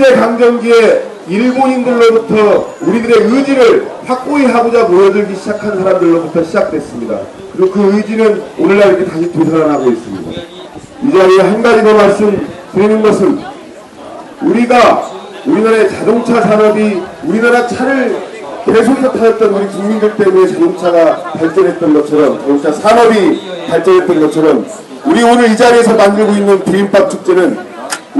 일제강점기에 일본인들로부터 우리들의 의지를 확고히 하고자 모여들기 시작한 사람들로부터 시작됐습니다. 그리고 그 의지는 오늘날 이렇게 다시 되살아나고 있습니다. 이 자리에 한 가지 더 말씀드리는 것은 우리가 우리나라의 자동차 산업이 우리나라 차를 계속해서 타였던 우리 국민들 때문에 자동차가 발전했던 것처럼 자동차 산업이 발전했던 것처럼 우리 오늘 이 자리에서 만들고 있는 비빔밥 축제는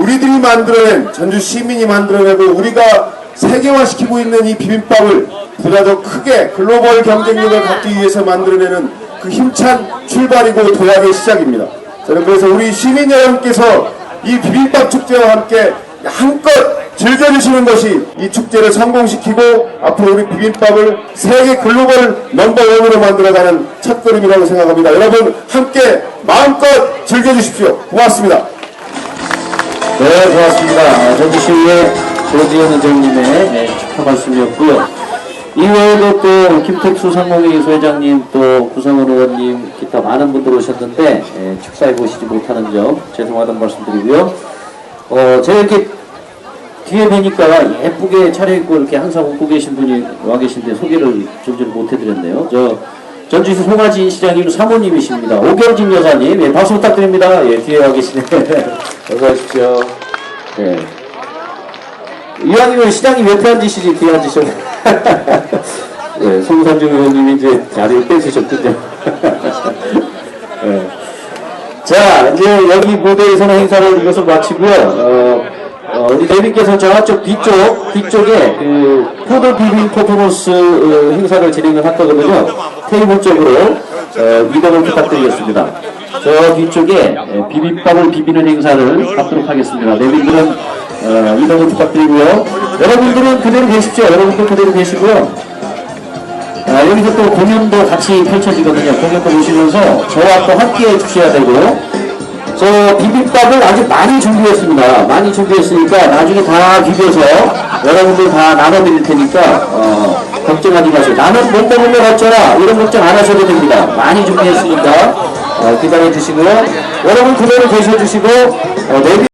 우리들이 만들어낸 전주 시민이 만들어내고 우리가 세계화시키고 있는 이 비빔밥을 보다 더 크게 글로벌 경쟁력을 갖기 위해서 만들어내는 그 힘찬 출발이고 도약의 시작입니다. 저는 그래서 우리 시민 여러분께서 이 비빔밥 축제와 함께 한껏 즐겨주시는 것이 이 축제를 성공시키고 앞으로 우리 비빔밥을 세계 글로벌 넘버원으로 만들어가는 첫걸음이라고 생각합니다. 여러분 함께 마음껏 즐겨주십시오. 고맙습니다. 네, 고맙습니다. 전주시의 조지현 의장님의 네, 축하 말씀이었고요. 이외에도 또 김택수 상공회 소회장님, 또 구성원 의원님, 기타 많은 분들 오셨는데 예, 축사해 보시지 못하는 점 죄송하다는 말씀드리고요. 어, 제가 이렇게 뒤에 뵈니까 예쁘게 차려입고 이렇게 항상 웃고 계신 분이 와 계신데 소개를 좀 전에 못 해드렸네요. 저 전주시 송아지 시장님 사모님이십니다. 오경진 여사님, 예, 박수 부탁드립니다. 예, 뒤에 와 계시네. 어서 오십시오. 예. 이왕이면 시장님 옆에 앉으시지 뒤에 앉으셔. 예, 송산중 의원님이 이제 자리를 뺏으셨군요. 예. 자, 이제 여기 무대에서는 행사를 이것을 마치고요. 어, 어, 우리 대비께서 저쪽 뒤쪽, 뒤쪽에 그 푸드 비빔 퍼포먼스 어, 행사를 진행을 할 거거든요. 테이블 쪽으로 어, 이동을 부탁드리겠습니다. 저 뒤쪽에 에, 비빔밥을 비비는 행사를 갖도록 하겠습니다. 내빈들은 어, 이동을 부탁드리고요. 여러분들은 그대로 계십시오. 여러분들 그대로 계시고요. 아, 여기서 또 공연도 같이 펼쳐지거든요. 공연도 보시면서 저와 또 함께 해주셔야 되고, 저 비빔밥을 아주 많이 준비했습니다. 많이 준비했으니까 나중에 다 비벼서 여러분들 다 나눠드릴 테니까, 어, 걱정하지 마세요. 나는 못 먹으면 어쩌라. 이런 걱정 안 하셔도 됩니다. 많이 준비했으니까, 어, 기다려 주시고요. 여러분 그대로 계셔 주시고, 어,